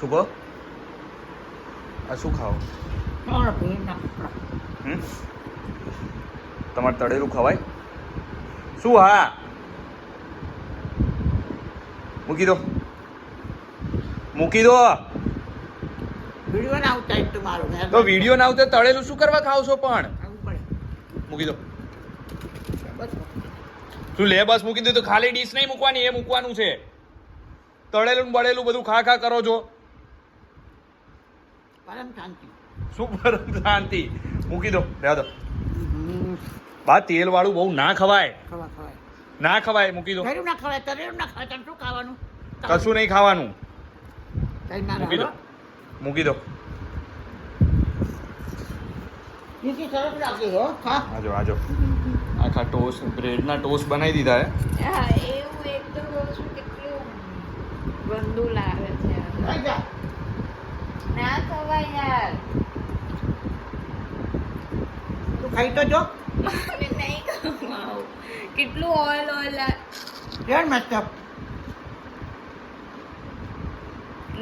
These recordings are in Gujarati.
શું કહો? આ શું ખાઓ? હમ? તમારે તળેલું ખવાય? શું હા? મૂકી દો. મૂકી દો. વીડિયો ના આવતા એક તો તો વીડિયો ના આવતો તળેલું શું કરવા ખાવ છો પણ? મૂકી દો. શું તું લે બસ મૂકી દીધું તો ખાલી ડીશ નહીં મૂકવાની એ મૂકવાનું છે. તળેલું બળેલું બધું ખા ખા કરો છો. પરમ શાંતિ શું પરમ શાંતિ મૂકી દો રહેવા દો. બા તેલ વાળું બહુ ના ખવાય. ના ખવાય મૂકી દો. ઘરેલું ના ખવાય તરેલું ના ખવાય તને શું ખાવાનું? કશું નહીં ખાવાનું. મૂકી દો. મૂકી દો. આજો આજો. આખા ટોસ બ્રેડના ટોસ બનાવી દીધા હે. એવું એક તો કેટલું ગંદુ લાગે છે. લઈ જા. ના ખવાય યાર તું ખાઈ તો જો. મને નહીં ખવાવું કેટલું ઓઇલ ઓઇલ મસ્ત.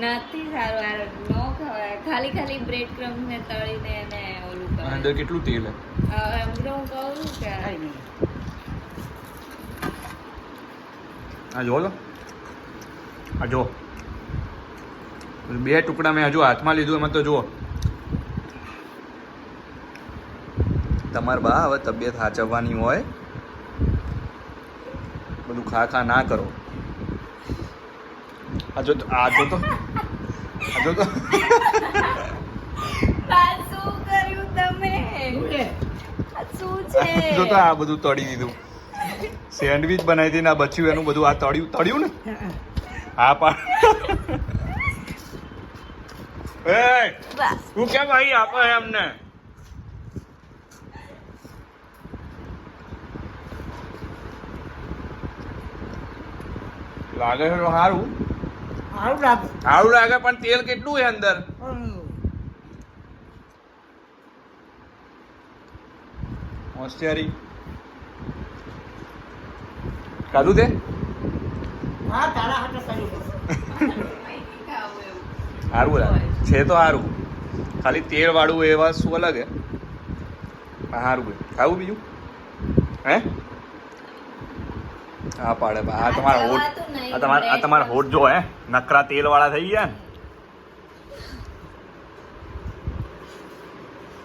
નથી સારું યાર નો ખવાય. ખાલી ખાલી બ્રેડ ક્રમ્સ ને તળીને એને ઓલું અંદર કેટલું તેલ હે? એમ તો હું કહું કે આ જો લો. આ જો. બે ટુકડા મેં હજુ હાથમાં લીધું એમાં તો જુઓ. તમારે બા હવે તબિયત સાચવવાની હોય બધું ખા ખા ના કરો. આ જો તો- આ જો તો આજો તો. આ આ જો તો આ બધું તળી દીધું. સેન્ડવિચ બનાવી હતી ને આ બચ્યું એનું બધું આ તળ્યું તળ્યું ને? હા પણ એ બસ. તું કેમ ભાઈ આપે એમને? લાગે છે તો સારું સારું લાગે. સારું લાગે પણ તેલ કેટલું છે અંદર. હોશિયારી. ખાધું તે? હા તારા હાથે સારું લાગે. છે તો સારું ખાલી તેલવાળું એ વસ્તુ અલગ હે. સારું ખાવું બીજું? હે? હા પાડે. આ તમારા હોઠ આ તમારા આ તમારા હોઠ જો હે. નકરા તેલવાળા થઈ ગયા ને.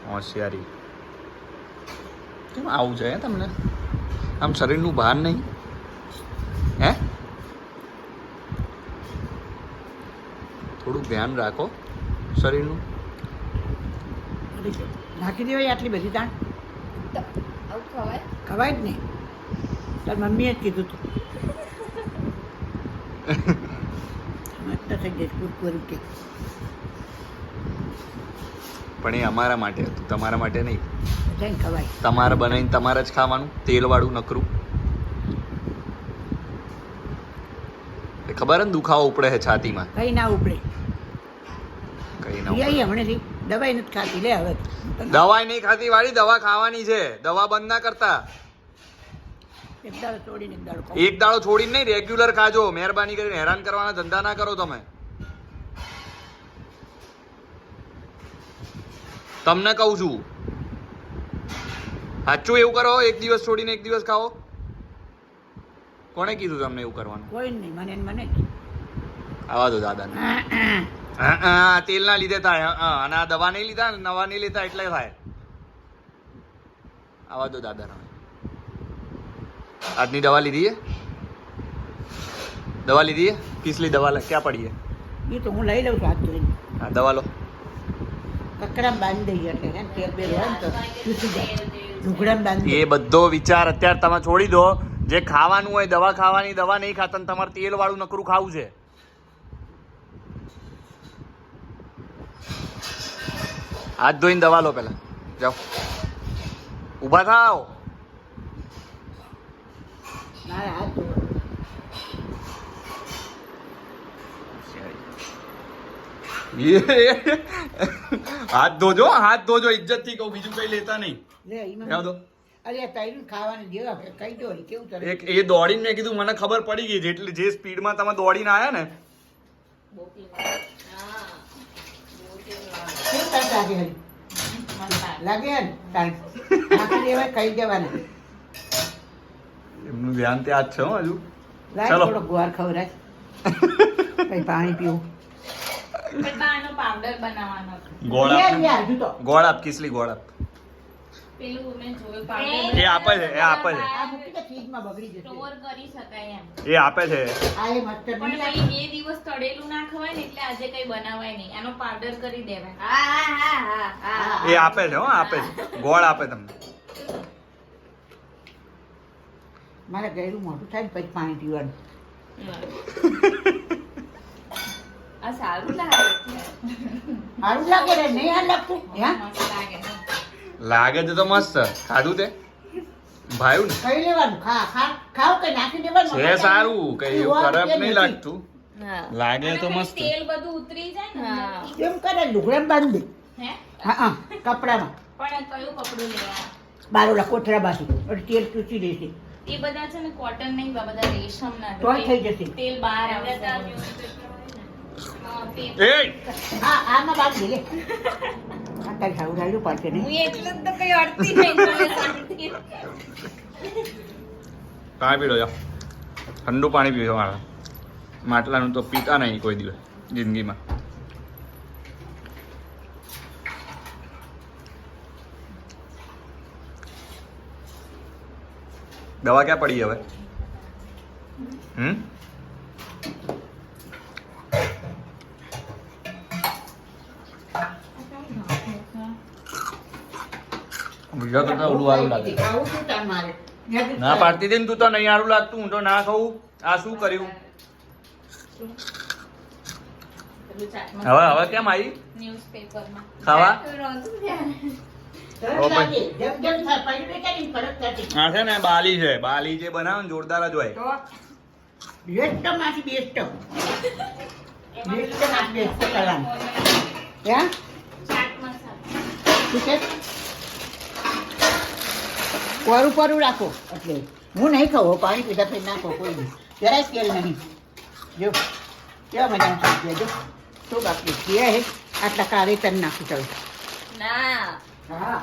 હોશિયારી. કેમ આવું છે તમને? આમ શરીરનું ભાન નહીં? હે? થોડુંક ધ્યાન રાખો. શરીરનું? નાખી દેવાય આટલી બધી તાણ? ખવાય. ખવાય જ નહીં. તાર મમ્મીએ જ કીધું તું. મસ્ત થઈ જઈશ કુરકુરી કે. પણ એ અમારા માટે હતું. તમારા માટે નહીં. ખવાય. તમારે બનાવીને તમારે જ ખાવાનું. તેલવાળું નકરું ખબર ને દુખાવો ઉપડે છે છાતીમાં? કઈ ના ઉપડે. દવાઈ નથી ખાતી લે હવે. દવાઈ નહીં ખાતી વાળી દવા ખાવાની છે. દવા બંધ ના કરતા. એક દાડો છોડીને એક દાડો એક દાડો છોડીને નહીં રેગ્યુલર ખાજો. મહેરબાની કરીને હેરાન કરવાના ધંધા ના કરો તમે. તમને કહું છું. સાચું એવું કરો એક દિવસ છોડીને એક દિવસ ખાઓ. કોણે કીધું તમને એવું કરવાનું? કોઈ નહીં મને મને આવા દો દાદાને. તેલના લીધે થાય. અને આ દવા નહીં લીધા નવા નહીં લેતા એટલે થાય. આવા દો દાદા આજની દવા લીધી છે? દવા લીધી છે? કિસલી દવા ક્યાં પડી છે? એ તો હું લઈ લઉં છું આજ હા દવા લો. કકડા બાંધી દઈએ એટલે તેલ બેલ તો ચૂસી જાય. બાંધી એ બધો વિચાર અત્યારે તમે છોડી દો. જે ખાવાનું હોય દવા ખાવાની દવા નહીં ખાતા તમારે તેલ વાળું નકરું ખાવું છે. હાથ ધોઈને દવા લો પેલા જાઓ. ઊભા થાઓ. હાથ ધોજો હાથ ધોજો ઇજ્જતથી કહું બીજું કઈ લેતા નહીં. દો. એક એ દોડીને મેં કીધું મને ખબર પડી ગઈ જેટલી જે સ્પીડમાં તમે દોડીને આયા ને લાગે લાગે હે ખાઈ જવાના. એમનું ધ્યાન ત્યાં જ છે હો હજુ. લાય થોડો ગુવાર ખબર કઈ પાણી પીવું. પણ બા આનો પાવડર બનાવવાનો. હતો. ગોળ આપ યાર ગોળ આપ કિસલી ગોળ આપ પેલું મેં જોયું એ પાવડર આપે છે, એ આપે છે. આ મૂકી દે ફ્રીજમાં બગડી જશે. સ્ટોર કરી શકાય એમ. એ આપે છે. આ એ મસ્તર પણ બે દિવસ તળેલું ના ખવાય ને એટલે આજે કઈ બનાવાય નહીં. આનો પાવડર કરી દેવાય. હા હા હા હા હા. એ આપે છે હો આપે છે. ગોળ આપે તમને. મારે ગયરું મોટું થાય ને પછી પાણી પીવાનું. આ સારું લાગે સારું લાગે નહીં લાગતું? હા? લાગે લાગે છે તો મસ્ત. ખાધું તે? ભાયું ને? ખાઈ લેવાનું. ખા ખા ખાવ કે નાખી દેવાનું. છે સારું. કઈ ખરાબ નહીં લાગતું. લાગે તો મસ્ત. તેલ બધું ઉતરી જાય ને એમ કરે લુગડામાં બાંધી. હે? હા હા. કપડામાં. પણ કયું કપડું લેવા? બારોલા કોઠરા બાજુ. એટલે તેલ ચૂસી દેશે એ બધા છે ને કોટન નહીં બધા રેશમ ના તો થઈ જશે. તેલ બહાર તે- એ! હા આમાં બાંધી લે આ તારી સારું રાડ્યું પડશે નહીં એટલે જ તો કઈ અડતી નહીં પાણી પીડો જા ઠંડુ પાણી પીજો મારા. માટલાનું તો પીતા નહીં કોઈ દિવસ જિંદગીમાં. દવા ક્યાં પડી હવે? હમ? બીજા કરતા ઓલું સારું લાગે. આવું શું તાર ના પાડતી હતી ને તું તો નહીં સારું લાગતું હું તો ના ખાવું આ શું કર્યું? હવે હવે કેમ આવી? ન્યૂઝપેપરમાં ખાવા? આ છે ને બાલી છે. બાલી જે બનાવે ને જોરદાર જ હોય. બેસ્ટમાંથી બેસ્ટ. બેસ્ટમાંથી બેસ્ટ ચાટ હે? છે? પરું પરું રાખો? એટલે હું નહીં ખાઉં પાણી પીધા પછી નાખો કોઈ નહીં. જરાય તેલ નહીં. જો કેવા મજાનું થઈ ગયા જો. શું બાકી છે હે. આટલા કાળી તન નાખું ચાલો. ના. હા.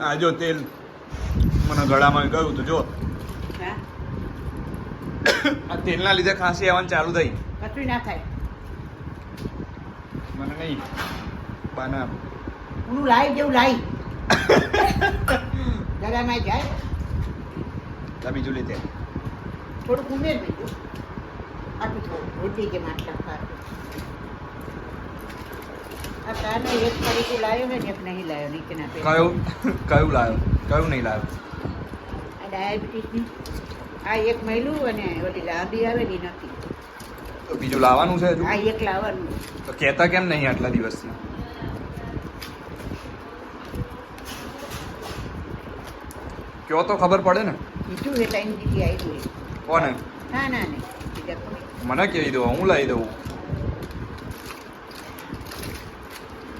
આ જો તેલ. મને ગળામાં ગયું તો જો. આ તેલના લીધે ખાંસી આવવાનું ચાલુ થઈ. કચરી ના થાય. મને નહીં. બાના હું લાઈ જેવું લાઈ. ગળામાં જાય. લા બીજું લીધે. થોડુંક ઉમેર બીજું આટલું થોડું રોટી કે માટલા ખાતું. કયું? કયું લાવ્યો કયું નહીં લાવ્યો ડાયાબિટીસની. આ એક મહિલું અને ઓલી લાંબી આવેલી નથી. તો બીજું લાવવાનું છે હજુ? આ એક લાવવાનું. તો કહેતા કેમ નહીં આટલા દિવસથી? કયો તો ખબર પડે ને? બીજું એ ટાઈમ દીધી આવી કોને? ના ના કોઈ મને કહી દો હું લાવી દઉં.